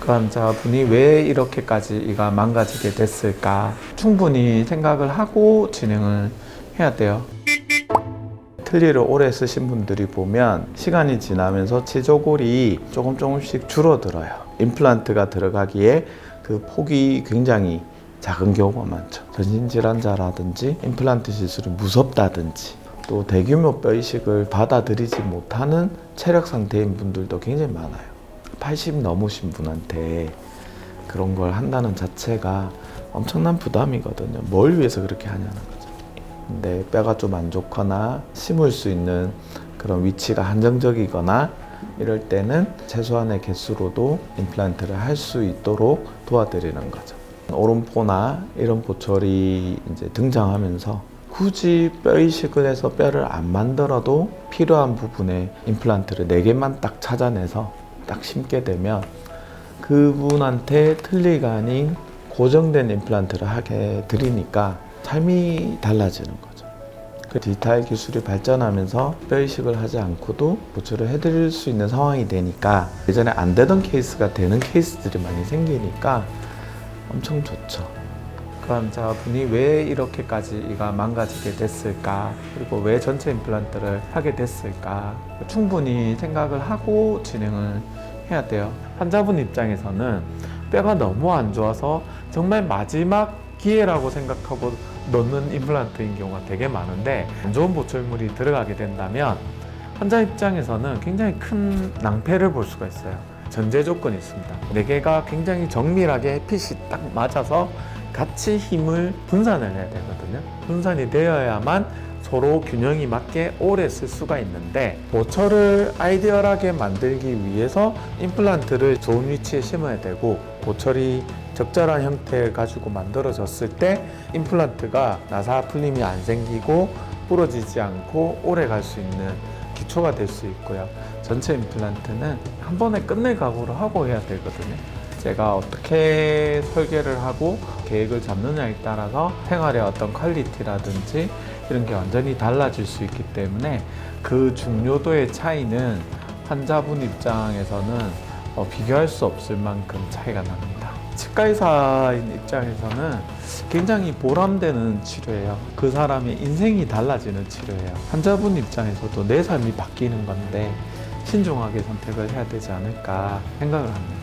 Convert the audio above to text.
그 환자분이 왜 이렇게까지 이가 망가지게 됐을까 충분히 생각을 하고 진행을 해야 돼요. 틀니를 오래 쓰신 분들이 보면 시간이 지나면서 치조골이 조금 조금씩 줄어들어요. 임플란트가 들어가기에 그 폭이 굉장히 작은 경우가 많죠. 전신질환자라든지 임플란트 시술이 무섭다든지 또 대규모 뼈 이식을 받아들이지 못하는 체력 상태인 분들도 굉장히 많아요. 80 넘으신 분한테 그런 걸 한다는 자체가 엄청난 부담이거든요. 뭘 위해서 그렇게 하냐는 거죠. 근데 뼈가 좀 안 좋거나 심을 수 있는 그런 위치가 한정적이거나 이럴 때는 최소한의 개수로도 임플란트를 할 수 있도록 도와드리는 거죠. 오른포나 이런 보철이 이제 등장하면서 굳이 뼈 이식을 해서 뼈를 안 만들어도 필요한 부분에 임플란트를 4개만 딱 찾아내서 딱 심게 되면 그분한테 틀니가 아닌 고정된 임플란트를 하게 드리니까 삶이 달라지는 거죠. 그 디지털 기술이 발전하면서 뼈 이식을 하지 않고도 보철을 해드릴 수 있는 상황이 되니까 예전에 안 되던 케이스가 되는 케이스들이 많이 생기니까 엄청 좋죠. 그 환자분이 왜 이렇게까지 이가 망가지게 됐을까 그리고 왜 전체 임플란트를 하게 됐을까 충분히 생각을 하고 진행을 해야 돼요. 환자분 입장에서는 뼈가 너무 안 좋아서 정말 마지막 기회라고 생각하고 넣는 임플란트인 경우가 되게 많은데 안 좋은 보철물이 들어가게 된다면 환자 입장에서는 굉장히 큰 낭패를 볼 수가 있어요. 전제 조건이 있습니다. 네 개가 굉장히 정밀하게 햇빛이 딱 맞아서 같이 힘을 분산을 해야 되거든요. 분산이 되어야만 서로 균형이 맞게 오래 쓸 수가 있는데 보철을 아이디얼하게 만들기 위해서 임플란트를 좋은 위치에 심어야 되고 보철이 적절한 형태 가지고 만들어졌을 때 임플란트가 나사 풀림이 안 생기고 부러지지 않고 오래 갈 수 있는 기초가 될 수 있고요. 전체 임플란트는 한 번에 끝낼 각오를 하고 해야 되거든요. 제가 어떻게 설계를 하고 계획을 잡느냐에 따라서 생활의 어떤 퀄리티라든지 이런 게 완전히 달라질 수 있기 때문에 그 중요도의 차이는 환자분 입장에서는 어, 비교할 수 없을 만큼 차이가 납니다. 치과 의사인 입장에서는 굉장히 보람되는 치료예요. 그 사람의 인생이 달라지는 치료예요. 환자분 입장에서도 내 삶이 바뀌는 건데 신중하게 선택을 해야 되지 않을까 생각을 합니다.